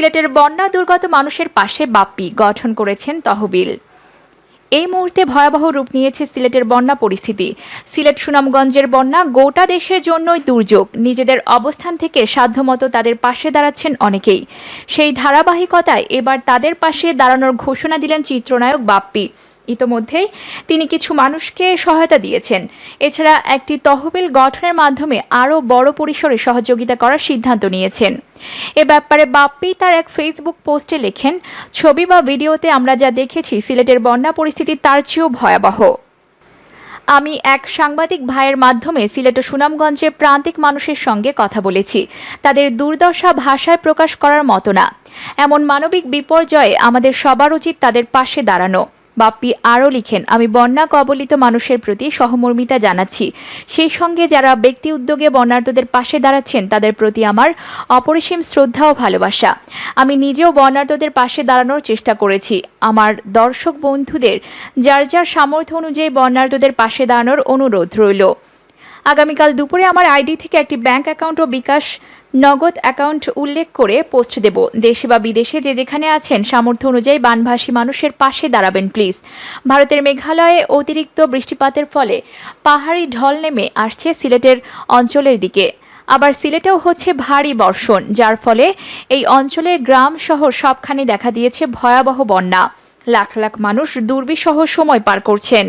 সিলেটের বন্যা দুর্গত মানুষের পাশে বাপ্পি গঠন করেছেন তহবিল। এই মুহূর্তে ভয়াবহ রূপ নিয়েছে সিলেটের বন্যা পরিস্থিতি। সিলেট সুনামগঞ্জের বন্যা গোটা দেশের জন্যই দুর্যোগ। নিজেদের অবস্থান থেকে সাধ্যমতো তাদের পাশে দাঁড়াচ্ছেন অনেকেই। সেই ধারাবাহিকতায় এবার তাদের পাশে দাঁড়ানোর ঘোষণা দিলেন চিত্রনায়ক বাপ্পি। ইতোমধ্যেই তিনি কিছু মানুষকে সহায়তা দিয়েছেন। এছাড়া একটি তহবিল গঠনের মাধ্যমে আরও বড় পরিসরে সহযোগিতা করার সিদ্ধান্ত নিয়েছেন। এ ব্যাপারে বাপ্পি তার এক ফেসবুক পোস্টে লেখেন, ছবি বা ভিডিওতে আমরা যা দেখেছি, সিলেটের বন্যা পরিস্থিতি তার চেয়েও ভয়াবহ। আমি এক সাংবাদিক ভাইয়ের মাধ্যমে সিলেট ও সুনামগঞ্জের প্রান্তিক মানুষের সঙ্গে কথা বলেছি। তাদের দুর্দশা ভাষায় প্রকাশ করার মতো না। এমন মানবিক বিপর্যয়ে আমাদের সবার উচিত তাদের পাশে দাঁড়ানো। বাপ্পি আরও লিখেন, আমি বন্যা কবলিত মানুষের প্রতি সহমর্মিতা জানাচ্ছি। সেই সঙ্গে যারা ব্যক্তি উদ্যোগে বন্যার্তদের পাশে দাঁড়াচ্ছেন, তাদের প্রতি আমার অপরিসীম শ্রদ্ধা ও ভালোবাসা। আমি নিজেও বন্যার্তদের পাশে দাঁড়ানোর চেষ্টা করেছি। আমার দর্শক বন্ধুদের, যার যার সামর্থ্য অনুযায়ী বন্যার্তদের পাশে দাঁড়ানোর অনুরোধ রইল। আগামীকাল দুপুরে আমার আইডি থেকে একটি ব্যাংক অ্যাকাউন্ট ও বিকাশ নগদ অ্যাকাউন্ট উল্লেখ করে পোস্ট দেব। দেশে বা বিদেশে যে যেখানে আছেন, সামর্থ্য অনুযায়ী বানভাসী মানুষের পাশে দাঁড়াবেন, প্লিজ। ভারতের মেঘালয়ে অতিরিক্ত বৃষ্টিপাতের ফলে পাহাড়ি ঢল নেমে আসছে সিলেটের অঞ্চলের দিকে। আবার সিলেটেও হচ্ছে ভারী বর্ষণ, যার ফলে এই অঞ্চলের গ্রাম শহর সবখানে দেখা দিয়েছে ভয়াবহ বন্যা। লাখ লাখ মানুষ দুর্বিষহ সময় পার করছেন।